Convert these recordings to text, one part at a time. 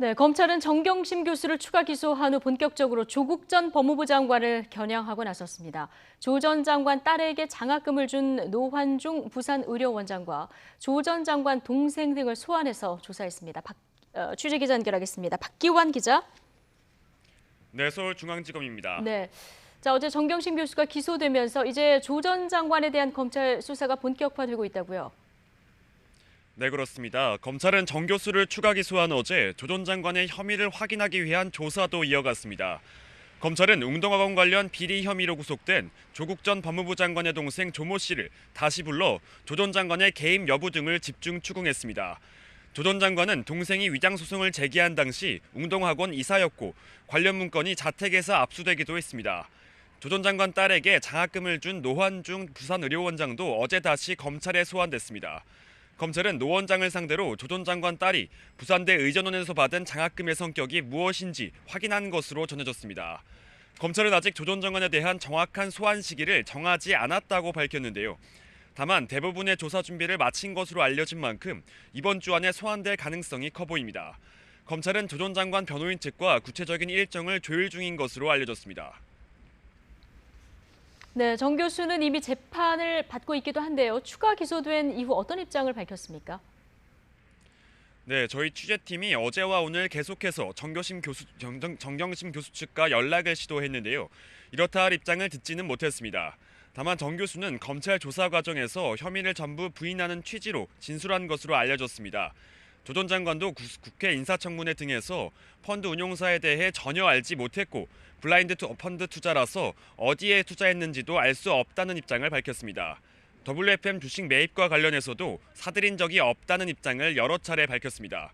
네, 검찰은 정경심 교수를 추가 기소한 후 본격적으로 조국 전 법무부 장관을 겨냥하고 나섰습니다. 조 전 장관 딸에게 장학금을 준 노환중 부산의료원장과 조 전 장관 동생 등을 소환해서 조사했습니다. 박, 어, 취재 기자 연결하겠습니다. 박기환 기자. 네, 서울중앙지검입니다. 네. 자, 어제 정경심 교수가 기소되면서 이제 조 전 장관에 대한 검찰 수사가 본격화되고 있다고요. 네, 그렇습니다. 검찰은 정 교수를 추가 기소한 어제 조 전 장관의 혐의를 확인하기 위한 조사도 이어갔습니다. 검찰은 웅동학원 관련 비리 혐의로 구속된 조국 전 법무부 장관의 동생 조모 씨를 다시 불러 조 전 장관의 개임 여부 등을 집중 추궁했습니다. 조 전 장관은 동생이 위장 소송을 제기한 당시 웅동학원 이사였고 관련 문건이 자택에서 압수되기도 했습니다. 조 전 장관 딸에게 장학금을 준 노환중 부산의료원장도 어제 다시 검찰에 소환됐습니다. 검찰은 노 원장을 상대로 조 전 장관 딸이 부산대 의전원에서 받은 장학금의 성격이 무엇인지 확인한 것으로 전해졌습니다. 검찰은 아직 조 전 장관에 대한 정확한 소환 시기를 정하지 않았다고 밝혔는데요. 다만 대부분의 조사 준비를 마친 것으로 알려진 만큼 이번 주 안에 소환될 가능성이 커 보입니다. 검찰은 조 전 장관 변호인 측과 구체적인 일정을 조율 중인 것으로 알려졌습니다. 네, 정 교수는 이미 재판을 받고 있기도 한데요. 추가 기소된 이후 어떤 입장을 밝혔습니까? 네, 저희 취재팀이 어제와 오늘 계속해서 정교심 교수 정, 정- 정경심 교수 측과 연락을 시도했는데요. 이렇다 할 입장을 듣지는 못했습니다. 다만 정 교수는 검찰 조사 과정에서 혐의를 전부 부인하는 취지로 진술한 것으로 알려졌습니다. 조전 장관도 구- 국회 인사청문회 등에서 펀드 운용사에 대해 전혀 알지 못했고 블라인드 투 펀드 투자라서 어디에 투자했는지도 알 수 없다는 입장을 밝혔습니다. WFM 주식 매입과 관련해서도 사들인 적이 없다는 입장을 여러 차례 밝혔습니다.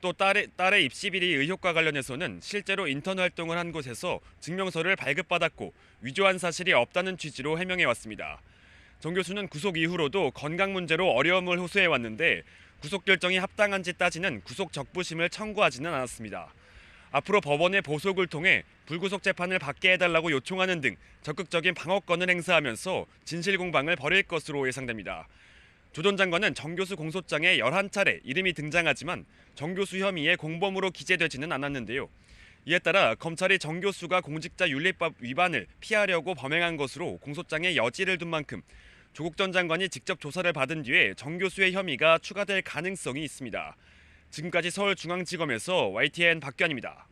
또 딸의, 딸의 입시 비리 의혹과 관련해서는 실제로 인턴 활동을 한 곳에서 증명서를 발급받았고 위조한 사실이 없다는 취지로 해명해 왔습니다. 정 교수는 구속 이후로도 건강 문제로 어려움을 호소해 왔는데 구속 결정이 합당한지 따지는 구속 적부심을 청구하지는 않았습니다. 앞으로 법원의 보석을 통해 불구속 재판을 받게 해달라고 요청하는 등 적극적인 방어권을 행사하면서 진실 공방을 벌일 것으로 예상됩니다. 조 전 장관은 정 교수 공소장에 11차례 이름이 등장하지만 정 교수 혐의에 공범으로 기재되지는 않았는데요. 이에 따라 검찰이 정 교수가 공직자 윤리법 위반을 피하려고 범행한 것으로 공소장에 여지를 둔 만큼 조국 전 장관이 직접 조사를 받은 뒤에 정 교수의 혐의가 추가될 가능성이 있습니다. 지금까지 서울중앙지검에서 YTN 박견입니다.